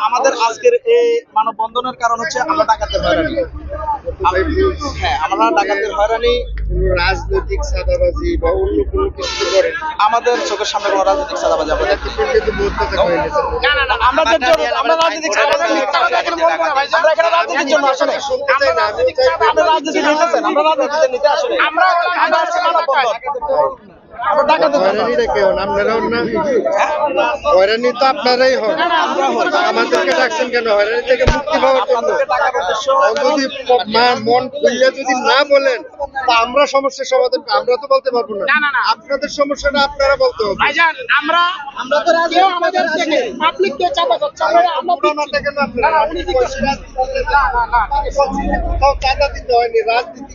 আমাদের মানববন্ধনের কারণ হচ্ছে আমরা ডাকাতের হয়রানি হ্যাঁ আমরা ডাকাতের হয়রানি রাজনৈতিক সাদাবাজি বা অন্য কোনো কিছু করেন আমাদের চোখের সামনে কোনো রাজনৈতিক চাঁদাবাজি আমরা দেখি না। কিন্তু মধ্যে থাকা গেছে না না না আমাদের আমরা রাজনৈতিক চাঁদাবাজি জন্য আসলে আমরা রাজনীতি নিতেছেন আমরা রাজনীতিতে নিতে আসলে। আমরা আসলে আমরা হয়রানিটা আপনারাও না হয়রানি তো আপনারাই হন আমাদেরকে ডাকছেন কেন হয়রানি থেকে মুক্তি পাওয়ার জন্য যদি মন খুললে যদি না বলেন তা আমরা সমস্যার সমাধান আমরা তো বলতে পারব না। আপনাদের সমস্যাটা আপনারা বলতে হবে আমরা আমরা তো কেউ আমাদের পাবলিক কে চাপা যাচ্ছে আমরা আমরা আমরা না দেখেন আপনারা না না না তাও চাঁদা দিতে হয়নি রাজনীতি